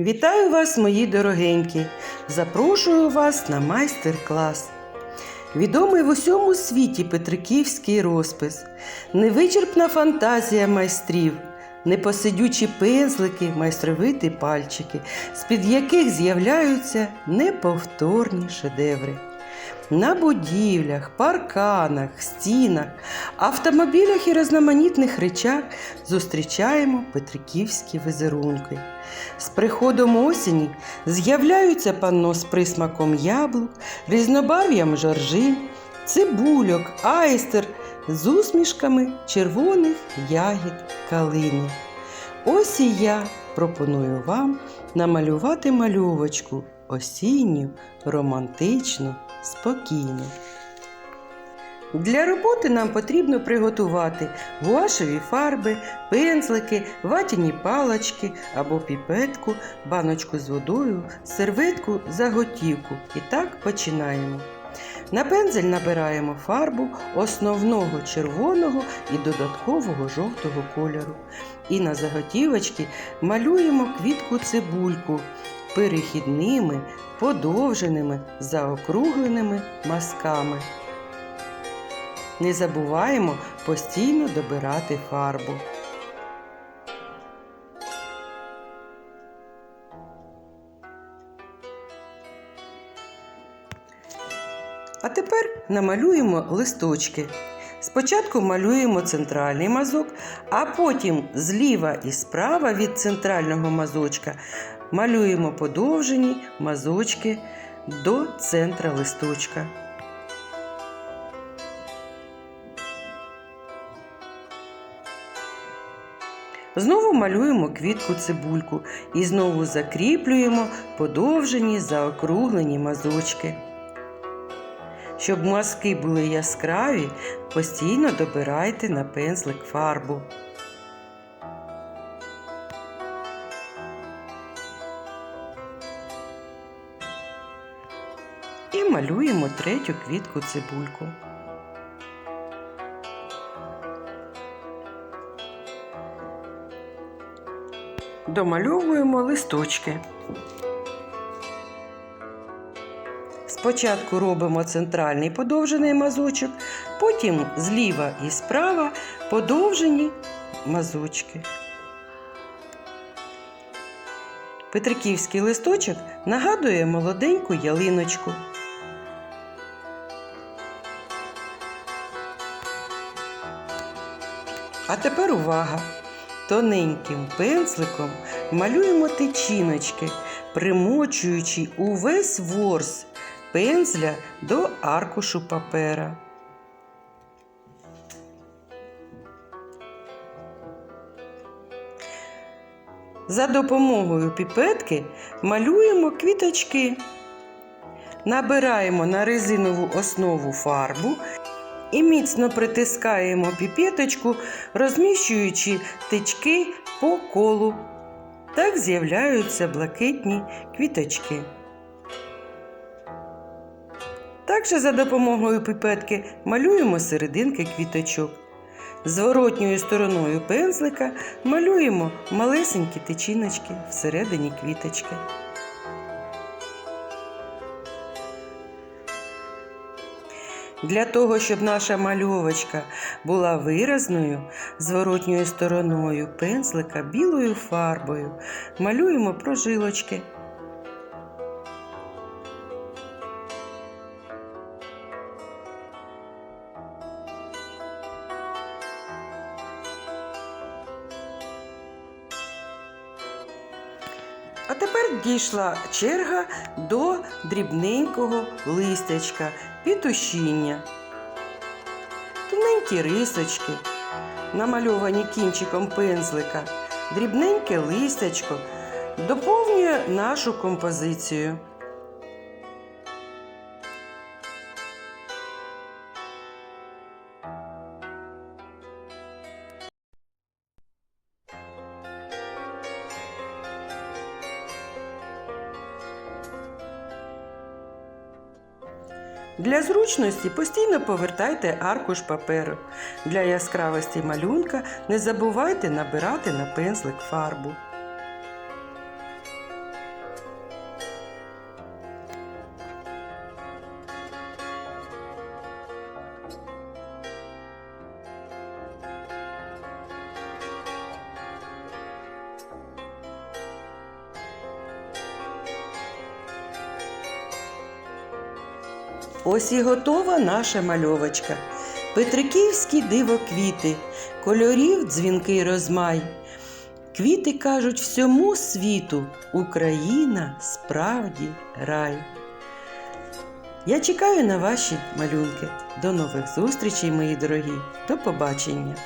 Вітаю вас, мої дорогенькі! Запрошую вас на майстер-клас. Відомий в усьому світі Петриківський розпис, невичерпна фантазія майстрів, непосидючі пензлики, майстровиті пальчики, з-під яких з'являються неповторні шедеври. На будівлях, парканах, стінах, автомобілях і різноманітних речах зустрічаємо петриківські візерунки. З приходом осені з'являються панно з присмаком яблук, різнобарв'ям жоржин, цибульок, айстер з усмішками червоних ягід калини. Ось і я пропоную вам намалювати мальовочку осінню, романтичну, спокійну. Для роботи нам потрібно приготувати гуашеві фарби, пензлики, ватяні палочки або піпетку, баночку з водою, серветку, заготівку. І так починаємо. На пензель набираємо фарбу основного червоного і додаткового жовтого кольору. І на заготівочки малюємо квітку цибульку перехідними, подовженими, заокругленими мазками. Не забуваємо постійно добирати фарбу. А тепер намалюємо листочки. Спочатку малюємо центральний мазок, а потім зліва і справа від центрального мазочка малюємо подовжені мазочки до центра листочка. Знову малюємо квітку цибульку і знову закріплюємо подовжені заокруглені мазочки. Щоб мазки були яскраві, постійно добирайте на пензлик фарбу. І малюємо третю квітку цибульку. Домальовуємо листочки. Спочатку робимо центральний подовжений мазочок, потім зліва і справа подовжені мазочки. Петриківський листочок нагадує молоденьку ялиночку. А тепер увага! Тоненьким пензликом малюємо тичіночки, примочуючи увесь ворс пензля до аркушу папера. За допомогою піпетки малюємо квіточки. Набираємо на резинову основу фарбу і міцно притискаємо піпеточку, розміщуючи тички по колу. Так з'являються блакитні квіточки. Також за допомогою піпетки малюємо серединки квіточок. Зворотньою стороною пензлика малюємо малесенькі тичиночки всередині квіточки. Для того, щоб наша мальовочка була виразною, зворотньою стороною пензлика білою фарбою малюємо прожилочки. А тепер дійшла черга до дрібненького листячка, пітушіння. Тоненькі рисочки, намальовані кінчиком пензлика, дрібненьке листячко доповнює нашу композицію. Для зручності постійно повертайте аркуш паперу. Для яскравості малюнка не забувайте набирати на пензлик фарбу. Ось і готова наша мальовочка. Петриківські диво квіти, кольорів дзвінкий розмай. Квіти кажуть всьому світу, Україна справді рай. Я чекаю на ваші малюнки. До нових зустрічей, мої дорогі. До побачення!